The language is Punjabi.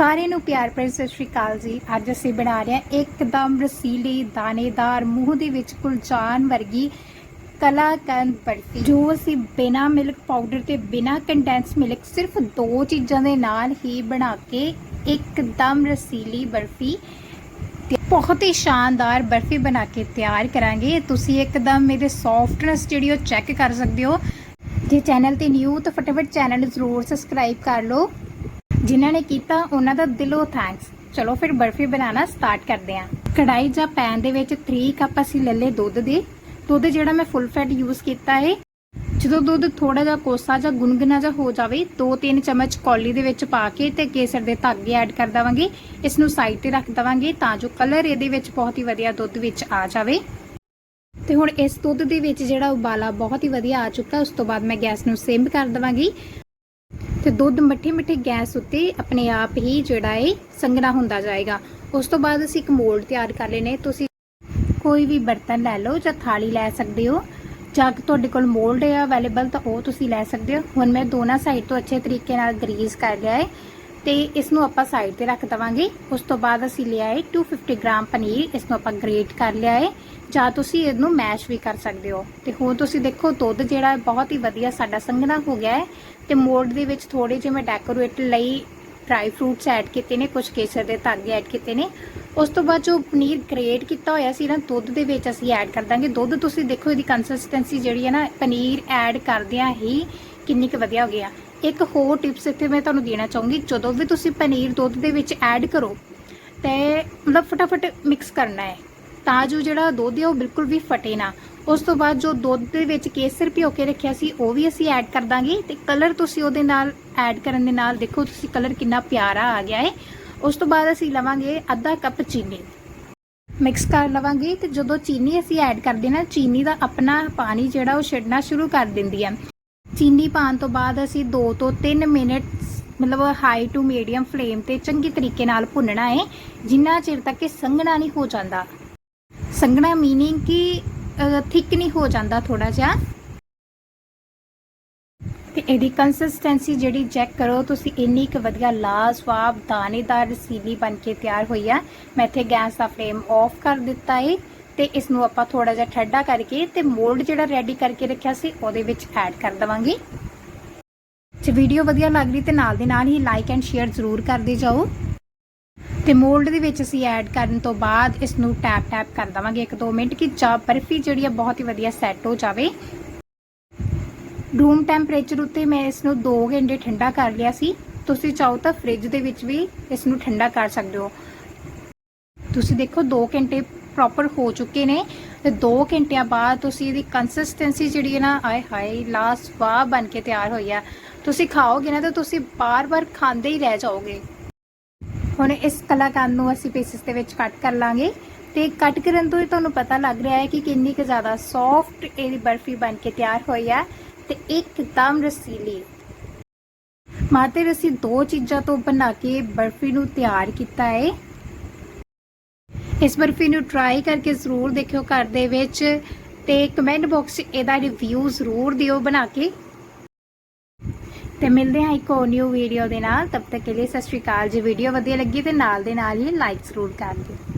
ਸਾਰਿਆਂ ਨੂੰ ਪਿਆਰ ਭਰੀ ਸਤਿ ਸ਼੍ਰੀ ਅਕਾਲ ਜੀ। ਅੱਜ ਅਸੀਂ ਬਣਾ ਰਹੇ ਹਾਂ ਇੱਕਦਮ ਰਸੀਲੀ, ਦਾਣੇਦਾਰ, ਮੂੰਹ ਦੇ ਵਿੱਚ ਕੁਲਚਾਨ ਵਰਗੀ ਕਲਾਕੰਦ ਬਰਫੀ। ਜੋ ਅਸੀਂ ਬਿਨਾ ਮਿਲਕ ਪਾਊਡਰ ਤੇ ਬਿਨਾ ਕੰਡੈਂਸ ਮਿਲਕ ਸਿਰਫ ਦੋ ਚੀਜ਼ਾਂ ਦੇ ਨਾਲ ਹੀ ਬਣਾ ਕੇ ਇੱਕਦਮ ਰਸੀਲੀ ਬਰਫੀ ਤੇ ਬਹੁਤ ਹੀ ਸ਼ਾਨਦਾਰ ਬਰਫੀ ਬਣਾ ਕੇ ਤਿਆਰ ਕਰਾਂਗੇ। ਤੁਸੀਂ ਇੱਕਦਮ ਮੇਰੇ ਸੌਫਟਨੈਸ ਜਿਹੜੀ ਉਹ ਚੈੱਕ ਕਰ ਸਕਦੇ ਹੋ। ਜੇ ਚੈਨਲ ਤੇ ਨਿਊ ਤਾਂ ਫਟਾਫਟ ਚੈਨਲ ਜ਼ਰੂਰ ਸਬਸਕ੍ਰਾਈਬ ਕਰ ਲਓ। ਜਿਨ੍ਹਾਂ ਨੇ ਕੀਤਾ ਉਹਨਾਂ ਦਾ ਦਿਲੋਂ ਥੈਂਕਸ ਚਲੋ ਫਿਰ ਬਰਫੀ ਬਣਾਉਣਾ ਸਟਾਰਟ ਕਰਦੇ ਹਾਂ। ਕੜਾਈ ਜਾਂ ਪੈਨ ਦੇ ਵਿੱਚ 3 ਕੱਪ ਅਸੀਂ ਲੈ ਲਏ ਦੁੱਧ ਦੇ। ਦੁੱਧ ਜਿਹੜਾ ਮੈਂ ਫੁੱਲ ਫੈਟ ਯੂਜ਼ ਕੀਤਾ ਹੈ ਜਦੋਂ ਦੁੱਧ ਥੋੜਾ ਜਿਹਾ ਕੋਸਾ ਜਾਂ ਗੁਨਗੁਨਾ ਜਿਹਾ ਹੋ ਜਾਵੇ 2-3 ਚਮਚ ਕੌਲੀ ਦੇ ਵਿੱਚ ਪਾ ਕੇ ਤੇ ਕੇਸਰ ਦੇ ਧਾਗੇ ਐਡ ਕਰ ਦਵਾਂਗੇ। ਇਸ ਨੂੰ ਸਾਈਡ ਤੇ ਰੱਖ ਦਵਾਂਗੇ ਤਾਂ ਜੋ ਕਲਰ ਇਹਦੇ ਵਿੱਚ ਬਹੁਤ ਹੀ ਵਧੀਆ ਦੁੱਧ ਵਿੱਚ ਆ ਜਾਵੇ। ਤੇ ਹੁਣ ਇਸ ਦੁੱਧ ਦੇ ਵਿੱਚ ਜਿਹੜਾ ਉਬਾਲਾ ਬਹੁਤ ਹੀ ਵਧੀਆ ਆ ਚੁੱਕਾ, ਉਸ ਤੋਂ ਬਾਅਦ ਮੈਂ ਗੈਸ ਨੂੰ ਸਿਮ ਕਰ ਦਵਾਂਗੀ। ਤੇ ਦੁੱਧ ਮਿੱਠੀ ਮਿੱਠੀ ਗੈਸ ਉੱਤੇ ਆਪਣੇ ਆਪ ਹੀ ਜਿਹੜਾ ਹੈ ਸੰਘਣਾ ਹੁੰਦਾ ਜਾਏਗਾ। ਉਸ ਤੋਂ ਬਾਅਦ ਅਸੀਂ ਇੱਕ ਮੋਲਡ ਤਿਆਰ ਕਰ ਲੈਨੇ ਤੁਸੀਂ ਕੋਈ ਵੀ ਬਰਤਨ ਲੈ ਲਓ ਜਾਂ ਥਾਲੀ ਲੈ ਸਕਦੇ ਹੋ, ਜਾਂ ਕਿ ਤੁਹਾਡੇ ਕੋਲ ਮੋਲਡ ਹੈ ਅਵੇਲੇਬਲ ਤਾਂ ਉਹ ਤੁਸੀਂ ਲੈ ਸਕਦੇ ਹੋ। ਹੁਣ ਮੈਂ ਦੋਨਾਂ ਸਾਈਡ ਤੋਂ ਅੱਛੇ ਤਰੀਕੇ ਨਾਲ ਗਰੀਸ ਕਰ ਲਿਆ ਹੈ ਤੇ ਇਸ ਨੂੰ ਆਪਾਂ ਸਾਈਡ ਤੇ ਰੱਖ ਦਵਾਂਗੇ। ਉਸ ਤੋਂ ਬਾਅਦ ਅਸੀਂ ਲਿਆ ਹੈ 250 ਗ੍ਰਾਮ ਪਨੀਰ। ਇਸ ਨੂੰ ਆਪਾਂ ਗ੍ਰੇਟ ਕਰ ਲਿਆ ਹੈ ਜਾਂ ਤੁਸੀਂ ਇਹਨੂੰ ਮੈਸ਼ ਵੀ ਕਰ ਸਕਦੇ ਹੋ। ਤੇ ਹੁਣ ਤੁਸੀਂ ਦੇਖੋ, ਦੁੱਧ ਜਿਹੜਾ ਬਹੁਤ ਹੀ ਵਧੀਆ ਸਾਡਾ ਸੰਘਣਾ ਹੋ ਗਿਆ ਹੈ ਤੇ ਮੋਲਡ ਦੇ ਵਿੱਚ ਥੋੜੇ ਜਿਹੇ ਮੈਂ ਡੈਕੋਰੇਟ ਲਈ ਡਰਾਈ ਫਰੂਟਸ ਐਡ ਕੀਤੇ ਨੇ ਕੁਝ ਕੇਸਰ ਦੇ ਧਾਗੇ ਐਡ ਕੀਤੇ ਨੇ। ਉਸ ਤੋਂ ਬਾਅਦ ਜੋ ਪਨੀਰ ਗ੍ਰੇਟ ਕੀਤਾ ਹੋਇਆ ਸੀ ਨਾ, ਦੁੱਧ ਦੇ ਵਿੱਚ ਅਸੀਂ ਐਡ ਕਰ ਦਾਂਗੇ। ਦੁੱਧ ਤੁਸੀਂ ਦੇਖੋ, ਇਹਦੀ ਕੰਸਿਸਟੈਂਸੀ ਜਿਹੜੀ ਹੈ ਨਾ, ਪਨੀਰ ਐਡ ਕਰਦਿਆਂ ਹੀ ਕਿੰਨੀ ਕੁ ਵਧੀਆ ਹੋ ਗਈ ਆ ਇੱਕ ਹੋਰ ਟਿਪਸ ਇੱਥੇ ਮੈਂ ਤੁਹਾਨੂੰ ਦੇਣਾ ਚਾਹੂੰਗੀ। ਜਦੋਂ ਵੀ ਤੁਸੀਂ ਪਨੀਰ ਦੁੱਧ ਦੇ ਵਿੱਚ ਐਡ ਕਰੋ, ਤੇ ਮਤਲਬ ਫਟਾਫਟ ਮਿਕਸ ਕਰਨਾ ਹੈ। ਤਾਂ ਜੋ ਜਿਹੜਾ ਦੁੱਧ ਹੈ ਉਹ ਬਿਲਕੁਲ ਵੀ ਫਟੇ ਨਾ। ਉਸ ਤੋਂ ਬਾਅਦ ਜੋ ਦੁੱਧ ਦੇ ਵਿੱਚ ਕੇਸਰ ਭਿਓ ਕੇ ਰੱਖਿਆ ਸੀ, ਉਹ ਵੀ ਅਸੀਂ ਐਡ ਕਰ ਦਾਂਗੇ। ਤੇ ਕਲਰ ਤੁਸੀਂ ਉਹਦੇ ਨਾਲ ਐਡ ਕਰਨ ਦੇ ਨਾਲ ਦੇਖੋ ਤੁਸੀਂ ਕਲਰ ਕਿੰਨਾ ਪਿਆਰਾ ਆ ਗਿਆ ਹੈ। ਉਸ ਤੋਂ ਬਾਅਦ ਅਸੀਂ ਲਵਾਂਗੇ ਅੱਧਾ ਕੱਪ ਚੀਨੀ। ਮਿਕਸ ਕਰ ਲਵਾਂਗੇ ਤੇ ਜਦੋਂ ਚੀਨੀ ਅਸੀਂ ਐਡ ਕਰਦੇ ਨਾ, ਚੀਨੀ ਦਾ ਆਪਣਾ ਪਾਣੀ ਜਿਹੜਾ ਉਹ ਛੱਡਣਾ ਸ਼ੁਰੂ ਕਰ ਦਿੰਦੀ ਹੈ ਚੀਨੀ ਪਾਉਣ ਤੋਂ ਬਾਅਦ ਅਸੀਂ 2 ਤੋਂ 3 ਮਿੰਟ ਮਤਲਬ ਹਾਈ ਟੂ ਮੀਡੀਅਮ ਫਲੇਮ ਤੇ ਚੰਗੀ ਤਰੀਕੇ ਨਾਲ ਭੁੰਨਣਾ ਹੈ ਜਿੰਨਾ ਚਿਰ ਤੱਕ ਇਹ ਸੰਘਣਾ ਨਹੀਂ ਹੋ ਜਾਂਦਾ। ਸੰਘਣਾ ਮੀਨਿੰਗ ਕਿ ਥਿਕ ਨਹੀਂ ਹੋ ਜਾਂਦਾ ਥੋੜਾ ਜਿਹਾ। ਤੇ ਇਹਦੀ ਕੰਸਿਸਟੈਂਸੀ ਜਿਹੜੀ ਚੈੱਕ ਕਰੋ, ਤੁਸੀਂ ਇੰਨੀ ਕੁ ਵਧੀਆ ਲਾਜਵਾਬ ਦਾਣੇਦਾਰ ਰਸੀਲੀ ਬਣ ਕੇ ਤਿਆਰ ਹੋਈ ਆ। ਮੈਂ ਇੱਥੇ ਗੈਸ ਦਾ ਫਲੇਮ ਆਫ ਕਰ ਦਿੱਤਾ ਹੈ ਤੇ ਇਸ ਨੂੰ ਆਪਾਂ ਥੋੜਾ ਜਿਹਾ ਠੰਡਾ ਕਰਕੇ ਤੇ ਮੋਲਡ ਜਿਹੜਾ ਰੈਡੀ ਕਰਕੇ ਰੱਖਿਆ ਸੀ, ਉਹਦੇ ਵਿੱਚ ਐਡ ਕਰ ਦਵਾਂਗੇ। ਜੇ ਵੀਡੀਓ ਵਧੀਆ ਲੱਗ ਰਹੀ ਤੇ ਨਾਲ ਦੇ ਨਾਲ ਹੀ ਲਾਈਕ ਐਂਡ ਸ਼ੇਅਰ ਜ਼ਰੂਰ ਕਰਦੇ ਜਾਓ। ਤੇ ਮੋਲਡ ਦੇ ਵਿੱਚ ਅਸੀਂ ਐਡ ਕਰਨ ਤੋਂ ਬਾਅਦ ਇਸ ਨੂੰ ਟੈਪ ਟੈਪ ਕਰ ਦਵਾਂਗੇ 1-2 ਮਿੰਟ ਕਿ ਚਾ ਬਰਫੀ ਜਿਹੜੀ ਆ ਬਹੁਤ ਹੀ ਵਧੀਆ ਸੈੱਟ ਹੋ ਜਾਵੇ। ਰੂਮ ਟੈਂਪਰੇਚਰ ਉੱਤੇ ਮੈਂ ਇਸ ਨੂੰ 2 ਘੰਟੇ ਠੰਡਾ ਕਰ ਲਿਆ ਸੀ। ਤੁਸੀਂ ਚਾਹੋ ਤਾਂ ਫ੍ਰਿਜ ਦੇ ਵਿੱਚ ਵੀ ਇਸ ਨੂੰ ਠੰਡਾ ਕਰ ਸਕਦੇ ਹੋ। ਤੁਸੀਂ ਦੇਖੋ 2 ਘੰਟੇ ਪ੍ਰੋਪਰ ਹੋ ਚੁੱਕੇ ਨੇ ਤੇ 2 ਘੰਟਿਆਂ ਬਾਅਦ ਤੁਸੀਂ ਇਹਦੀ ਕੰਸਿਸਟੈਂਸੀ ਜਿਹੜੀ ਹੈ ਨਾ, ਆਏ ਹਾਏ ਲਾਸਵਾਬ ਬਣ ਕੇ ਤਿਆਰ ਹੋਈ ਆ। ਤੁਸੀਂ ਖਾਓਗੇ ਨਾ ਤਾਂ ਤੁਸੀਂ ਬਾਰ-ਬਾਰ ਖਾਂਦੇ ਹੀ ਰਹਿ ਜਾਓਗੇ। ਹੁਣ ਇਸ ਕਲਾਕੰਦ ਨੂੰ ਅਸੀਂ ਪੀਸਸ ਦੇ ਵਿੱਚ ਕੱਟ ਕਰ ਲਾਂਗੇ ਤੇ ਕੱਟ ਕਰਨ ਤੋਂ ਹੀ ਤੁਹਾਨੂੰ ਪਤਾ ਲੱਗ ਰਿਹਾ ਹੈ ਕਿ ਕਿੰਨੀ ਕੁ ਜ਼ਿਆਦਾ ਸੌਫਟ ਇਹਦੀ ਬਰਫੀ ਬਣ ਕੇ ਤਿਆਰ ਹੋਈ ਹੈ ਤੇ ਇੱਕਦਮ ਰਸੀਲੀ। ਮਾਤੇ ਅਸੀਂ ਦੋ ਚੀਜ਼ਾਂ ਤੋਂ ਬਣਾ ਕੇ ਬਰਫੀ ਨੂੰ ਤਿਆਰ ਕੀਤਾ ਹੈ। ਇਸ ਬਰਫੀ ਨੂੰ ਟਰਾਈ ਕਰਕੇ ਜ਼ਰੂਰ ਦੇਖਿਓ ਘਰ ਦੇ ਵਿੱਚ ਤੇ ਕਮੈਂਟ ਬਾਕਸ 'ਚ ਇਹਦਾ ਰਿਵਿਊ ਜ਼ਰੂਰ ਦਿਓ ਬਣਾ ਕੇ। ਤੇ ਮਿਲਦੇ ਹਾਂ ਇੱਕ ਹੋਰ ਨਿਊ ਵੀਡੀਓ ਦੇ ਨਾਲ। ਤਬ ਤੱਕ ਕੇ ਲਈ ਸਤਿ ਸ਼੍ਰੀ ਅਕਾਲ। ਜੇ ਵੀਡੀਓ ਵਧੀਆ ਲੱਗੀ ਤੇ ਨਾਲ ਦੇ ਨਾਲ ਹੀ ਲਾਈਕ ਜ਼ਰੂਰ ਕਰ ਦਿਓ।